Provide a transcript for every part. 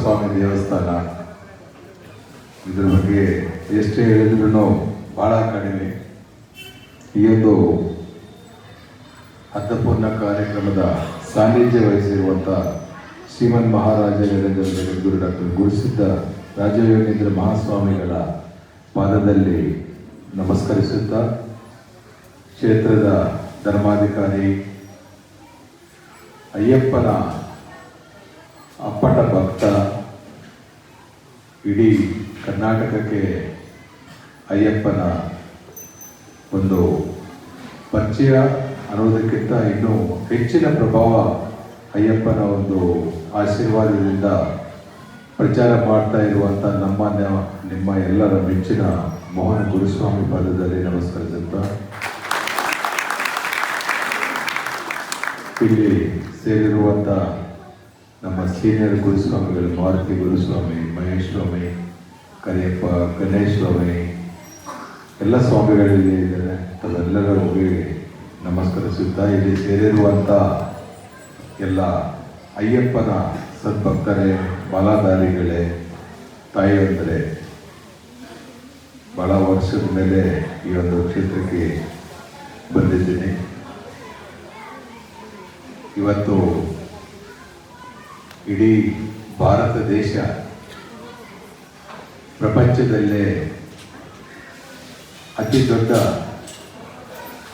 ಸ್ವಾಮಿ ದೇವಸ್ಥಾನ. ಇದ್ರ ಬಗ್ಗೆ ಎಷ್ಟೇ ಹೇಳಿದ್ರು ಬಹಳ ಕಡಿಮೆ. ಈ ಒಂದು ಅರ್ಥಪೂರ್ಣ ಕಾರ್ಯಕ್ರಮದ ಸಾನ್ನಿಧ್ಯ ವಹಿಸಿರುವಂತ ಶ್ರೀಮನ್ ಮಹಾರಾಜ ಗುರು ಡಾಕ್ಟರ್ ರಾಜಯೋಗೇಂದ್ರ ಮಹಾಸ್ವಾಮಿಗಳ ಪಾದದಲ್ಲಿ ನಮಸ್ಕರಿಸುತ್ತಾ, ಕ್ಷೇತ್ರದ ಧರ್ಮಾಧಿಕಾರಿ ಅಯ್ಯಪ್ಪನ ಅಪ್ಪಟ ಭಕ್ತ ಇಡೀ ಕರ್ನಾಟಕಕ್ಕೆ ಅಯ್ಯಪ್ಪನ ಒಂದು ಪರಿಚಯ ಅನ್ನೋದಕ್ಕಿಂತ ಇನ್ನೂ ಹೆಚ್ಚಿನ ಪ್ರಭಾವ ಅಯ್ಯಪ್ಪನ ಒಂದು ಆಶೀರ್ವಾದದಿಂದ ಪ್ರಚಾರ ಮಾಡ್ತಾ ಇರುವಂಥ ನಮ್ಮ ನಿಮ್ಮ ಎಲ್ಲರ ಮೆಚ್ಚಿನ ಮೋಹನ ಗುರುಸ್ವಾಮಿ ಪದದಲ್ಲಿ ನಮಸ್ಕರಿಸುತ್ತಾ ಇಲ್ಲಿ ಸೇರಿರುವಂಥ ನಮ್ಮ ಸೀನಿಯರ್ ಗುರುಸ್ವಾಮಿಗಳು ಮಾರುತಿ ಗುರುಸ್ವಾಮಿ ಮಹೇಶ್ ಸ್ವಾಮಿ ಕರಿಯಪ್ಪ ಗಣೇಶ್ ಸ್ವಾಮಿ ಎಲ್ಲ ಸ್ವಾಮಿಗಳಿಲ್ಲಿ ಇದ್ದಾರೆ. ತಾವೆಲ್ಲರಿಗೂ ನಮಸ್ಕರಿಸುತ್ತಾ ಇಲ್ಲಿ ಸೇರಿರುವಂಥ ಎಲ್ಲ ಅಯ್ಯಪ್ಪನ ಸದ್ಭಕ್ತರೇ ಬಾಲಾಧಾರಿಗಳೇ ತಾಯಿಯಂದರೆ, ಬಹಳ ವರ್ಷದ ಮೇಲೆ ಈ ಒಂದು ಕ್ಷೇತ್ರಕ್ಕೆ ಬಂದಿದ್ದೀನಿ. ಇವತ್ತು ಇಡೀ ಭಾರತ ದೇಶ ಪ್ರಪಂಚದಲ್ಲೇ ಅತಿ ದೊಡ್ಡ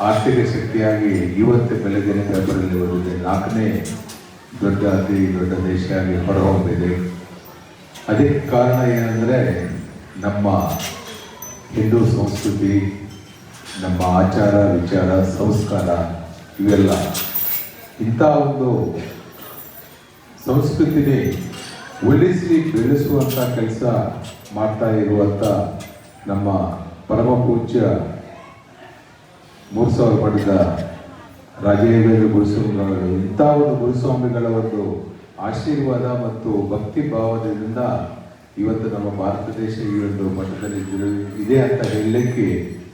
ಆರ್ಥಿಕ ಶಕ್ತಿಯಾಗಿ ಇವತ್ತು ಬೆಳಗಿನ ಪೇಪರಲ್ಲಿ ಬರುತ್ತೆ ನಾಲ್ಕನೇ ದೊಡ್ಡ, ಅತಿ ದೊಡ್ಡ ದೇಶವಾಗಿ ಹೊರಹೊಮ್ಮಿದೆ. ಅದಕ್ಕೆ ಕಾರಣ ಏನಂದರೆ ನಮ್ಮ ಹಿಂದೂ ಸಂಸ್ಕೃತಿ, ನಮ್ಮ ಆಚಾರ, ವಿಚಾರ, ಸಂಸ್ಕಾರ ಇವೆಲ್ಲ ಇಂಥ ಒಂದು ಸಂಸ್ಕೃತಿನೇ ಉಳಿಸಿ ಬೆಳೆಸುವಂಥ ಕೆಲಸ ಮಾಡ್ತಾ ಇರುವಂಥ ನಮ್ಮ ಪರಮ ಪೂಜ್ಯ ಮೂರು ಸಾವಿರ ಪಡೆದ ರಾಜೇಂದ್ರ ಗುರುಸ್ವಾಮಿಗಳು ಇಂಥ ಒಂದು ಗುರುಸ್ವಾಮಿಗಳ ಒಂದು ಆಶೀರ್ವಾದ ಮತ್ತು ಭಕ್ತಿ ಭಾವದಿಂದ ಇವತ್ತು ನಮ್ಮ ಭಾರತ ದೇಶ ಈ ಒಂದು ಮಟ್ಟದಲ್ಲಿ ಇದೆ ಅಂತ ಹೇಳಲಿಕ್ಕೆ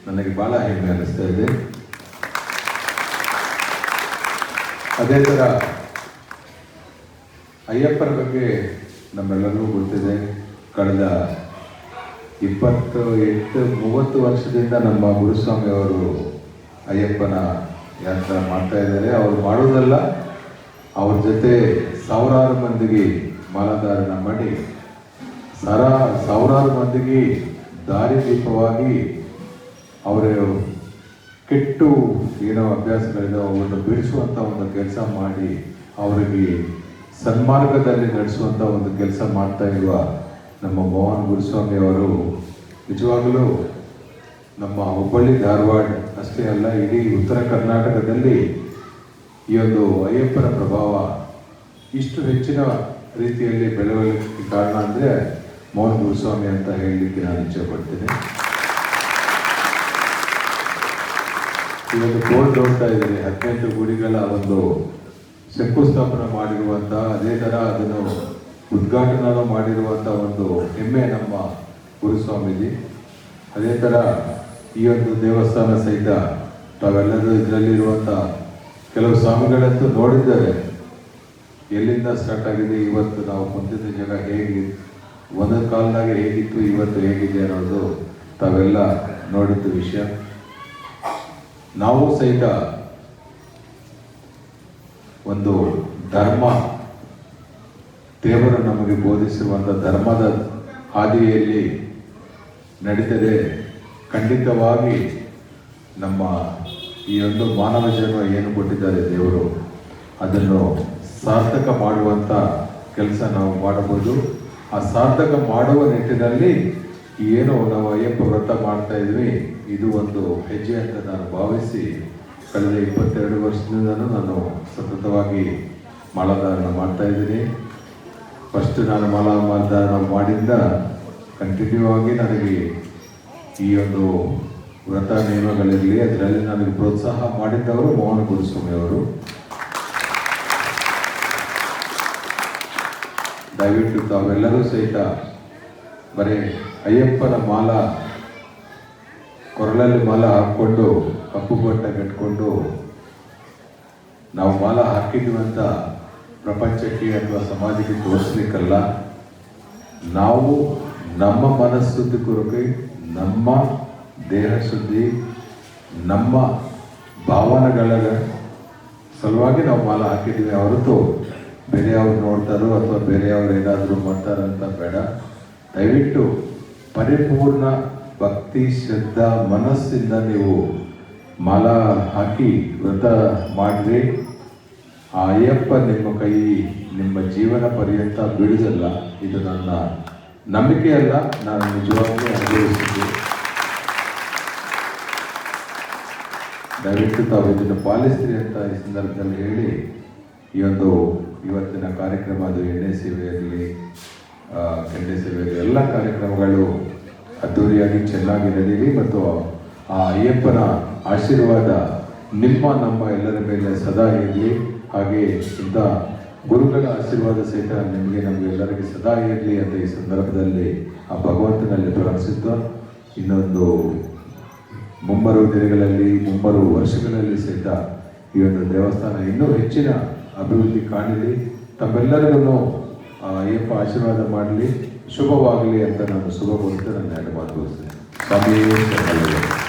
ನನಗೆ ಬಹಳ ಹೆಮ್ಮೆ ಅನ್ನಿಸ್ತಾ ಇದೆ. ಅದೇ ಥರ ಅಯ್ಯಪ್ಪನ ಬಗ್ಗೆ ನಮ್ಮೆಲ್ಲರಿಗೂ ಗೊತ್ತಿದೆ. ಕಳೆದ ಇಪ್ಪತ್ತು ಎಂಟು ಮೂವತ್ತು ವರ್ಷದಿಂದ ನಮ್ಮ ಗುರುಸ್ವಾಮಿ ಅವರು ಅಯ್ಯಪ್ಪನ ಯಾತ್ರ ಮಾಡ್ತಾ ಇದ್ದಾರೆ. ಅವರು ಮಾಡೋದಲ್ಲ, ಅವ್ರ ಜೊತೆ ಸಾವಿರಾರು ಮಂದಿಗೆ ಮಾಲಾಧಾರಣ ಮಾಡಿ, ಸರ ಸಾವಿರಾರು ಮಂದಿಗೆ ದಾರಿದೀಪವಾಗಿ ಅವರು ಕೆಟ್ಟು ಏನೋ ಅಭ್ಯಾಸಗಳಿದೆ ಅವರನ್ನು ಬಿಡಿಸುವಂಥ ಒಂದು ಕೆಲಸ ಮಾಡಿ, ಅವರಿಗೆ ಸನ್ಮಾರ್ಗದಲ್ಲಿ ನಡೆಸುವಂಥ ಒಂದು ಕೆಲಸ ಮಾಡ್ತಾ ಇರುವ ನಮ್ಮ ಮೋಹನ್ ಗುರುಸ್ವಾಮಿ ಅವರು ನಿಜವಾಗಲೂ ನಮ್ಮ ಹುಬ್ಬಳ್ಳಿ ಧಾರವಾಡ, ಅಷ್ಟೇ ಅಲ್ಲ, ಇಡೀ ಉತ್ತರ ಕರ್ನಾಟಕದಲ್ಲಿ ಈ ಒಂದು ಅಯ್ಯಪ್ಪನ ಪ್ರಭಾವ ಇಷ್ಟು ಹೆಚ್ಚಿನ ರೀತಿಯಲ್ಲಿ ಬೆಳವಣಿಗೆ ಕಾರಣ ಅಂದರೆ ಮೋಹನ್ ಗುರುಸ್ವಾಮಿ ಅಂತ ಹೇಳಲಿಕ್ಕೆ ನಾನು ಇಚ್ಛೆ ಪಡ್ತೇನೆ. ಈ ಒಂದು ಬೋರ್ಡ್ ನೋಡ್ತಾ ಇದ್ದೀನಿ, ಹದಿನೆಂಟು ಗುಡಿಗಳ ಒಂದು ಶಂಕುಸ್ಥಾಪನೆ ಮಾಡಿರುವಂಥ ಅದೇ ಥರ ಅದನ್ನು ಉದ್ಘಾಟನೆ ಮಾಡಿರುವಂಥ ಒಂದು ಹೆಮ್ಮೆ ನಮ್ಮ ಗುರುಸ್ವಾಮೀಜಿ. ಅದೇ ಥರ ಈ ಒಂದು ದೇವಸ್ಥಾನ ಸಹಿತ ತಾವೆಲ್ಲರೂ ಇದರಲ್ಲಿರುವಂಥ ಕೆಲವು ಸ್ವಾಮಿಗಳಂತೂ ನೋಡಿದ್ದಾರೆ ಎಲ್ಲಿಂದ ಸ್ಟಾರ್ಟ್ ಆಗಿದೆ, ಇವತ್ತು ನಾವು ಕುಂತಿದ್ದ ಜಾಗ ಹೇಗೆ, ಒಂದೊಂದು ಕಾಲದಾಗ ಹೇಗಿತ್ತು, ಇವತ್ತು ಹೇಗಿದೆ ಅನ್ನೋದು ತಾವೆಲ್ಲ ನೋಡಿದ್ದು ವಿಷಯ. ನಾವು ಸಹಿತ ಒಂದು ಧರ್ಮ. ದೇವರು ನಮಗೆ ಬೋಧಿಸಿರುವಂಥ ಧರ್ಮದ ಹಾದಿಯಲ್ಲಿ ನಡೆದರೆ ಖಂಡಿತವಾಗಿ ನಮ್ಮ ಈ ಒಂದು ಮಾನವ ಜನ್ಮ ಏನು ಕೊಟ್ಟಿದ್ದಾರೆ ದೇವರು, ಅದನ್ನು ಸಾರ್ಥಕ ಮಾಡುವಂಥ ಕೆಲಸ ನಾವು ಮಾಡಬಹುದು. ಆ ಸಾರ್ಥಕ ಮಾಡುವ ನಿಟ್ಟಿನಲ್ಲಿ ಏನು ನಾವು ಅಯ್ಯಪ್ಪ ವ್ರತ ಮಾಡ್ತಾ ಇದ್ವಿ, ಇದು ಒಂದು ಹೆಜ್ಜೆ ಅಂತ ನಾನು ಭಾವಿಸಿ ಕಳೆದ ಇಪ್ಪತ್ತೆರಡು ವರ್ಷದಿಂದಲೂ ನಾನು ಸತತವಾಗಿ ಮಾಲಾಧಾರಣ ಮಾಡ್ತಾ ಇದ್ದೀನಿ. ಫಸ್ಟ್ ನಾನು ಮಾಲಾ ಮಾಲಾಧಾರಣ ಮಾಡಿದ್ದ ಕಂಟಿನ್ಯೂ ಆಗಿ ನನಗೆ ಈ ಒಂದು ವ್ರತ ನಿಯಮಗಳಿರಲಿ, ಅದರಲ್ಲಿ ನನಗೆ ಪ್ರೋತ್ಸಾಹ ಮಾಡಿದ್ದವರು ಮೋಹನ ಅವರು. ದಯವಿಟ್ಟು ತಾವೆಲ್ಲರೂ ಸಹಿತ ಬರೀ ಅಯ್ಯಪ್ಪನ ಮಾಲ ಕೊರಳಲ್ಲಿ ಮಾಲ ಹಾಕ್ಕೊಂಡು, ಕಪ್ಪು ಬಟ್ಟೆ ಕಟ್ಕೊಂಡು ನಾವು ಮಾಲ ಹಾಕಿದ್ವಿ ಅಂತ ಪ್ರಪಂಚಕ್ಕೆ ಅಥವಾ ಸಮಾಜಕ್ಕೆ ತೋರಿಸ್ಲಿಕ್ಕಲ್ಲ. ನಾವು ನಮ್ಮ ಮನಸ್ಸುದ್ದಿ ಕೊರಕೆ, ನಮ್ಮ ದೇಹ ಸುದ್ದಿ ನಮ್ಮ ಭಾವನೆಗಳ ಸಲುವಾಗಿ ನಾವು ಮಾಲ ಹಾಕಿದ್ದೀವಿ ಹೊರತು ಬೇರೆಯವ್ರು ನೋಡ್ತಾರೋ ಅಥವಾ ಬೇರೆಯವ್ರು ಏನಾದರೂ ಮಾಡ್ತಾರಂತ ಬೇಡ. ದಯವಿಟ್ಟು ಪರಿಪೂರ್ಣ ಭಕ್ತಿ, ಶ್ರದ್ಧಾ, ಮನಸ್ಸಿಂದ ನೀವು ಮಲ ಹಾಕಿ ವ್ರತ ಮಾಡಿರಿ ಆ ಅಯ್ಯಪ್ಪ ನಿಮ್ಮ ಕೈ ನಿಮ್ಮ ಜೀವನ ಪರ್ಯಂತ ಬೀಳುವುದಲ್ಲ ಇದು ನನ್ನ ನಂಬಿಕೆ ಅಲ್ಲ, ನಾನು ನಿಜವಾಗ್ಲೂ ಅನುಭವಿಸಿದ್ದೆ. ದಯವಿಟ್ಟು ತಾವು ಇದನ್ನು ಪಾಲಿಸ್ತೀರಿ ಅಂತ ಈ ಸಂದರ್ಭದಲ್ಲಿ ಹೇಳಿ, ಈ ಒಂದು ಇವತ್ತಿನ ಕಾರ್ಯಕ್ರಮ, ಅದು ಎಣ್ಣೆ ಸೇವೆಯಲ್ಲಿ ಎಣ್ಣೆ ಕೆಂಡೆ ಸೇವೆ ಇರಲಿ ಎಲ್ಲ ಕಾರ್ಯಕ್ರಮಗಳು ಅದ್ದೂರಿಯಾಗಿ ಚೆನ್ನಾಗಿ ನಡೀರಿ ಮತ್ತು ಆ ಅಯ್ಯಪ್ಪನ ಆಶೀರ್ವಾದ ನಿಮ್ಮ, ನಮ್ಮ ಎಲ್ಲರ ಮೇಲೆ ಸದಾ ಇರಲಿ. ಹಾಗೆ ಇಂಥ ಗುರುಗಳ ಆಶೀರ್ವಾದ ಸಹಿತ ನಿಮಗೆ ನಮಗೆಲ್ಲರಿಗೆ ಸದಾ ಇರಲಿ ಅಂತ ಈ ಸಂದರ್ಭದಲ್ಲಿ ಆ ಭಗವಂತನಲ್ಲಿ ಪ್ರಾರ್ಥಿಸುತ್ತಾ ಇನ್ನೊಂದು ಮುಂಬರುವ ದಿನಗಳಲ್ಲಿ ಮುಂಬರುವ ವರ್ಷಗಳಲ್ಲಿ ಸಹಿತ ಈ ಒಂದು ದೇವಸ್ಥಾನ ಇನ್ನೂ ಹೆಚ್ಚಿನ ಅಭಿವೃದ್ಧಿ ಕಾಣಲಿ. ತಮ್ಮೆಲ್ಲರಿಗೂ ಅಯ್ಯಪ್ಪ ಆಶೀರ್ವಾದ ಮಾಡಲಿ. ಶುಭವಾಗಲಿ ಅಂತ ನಾನು ಶುಭ ನನ್ನ ಮಾತು ಶರಣರು.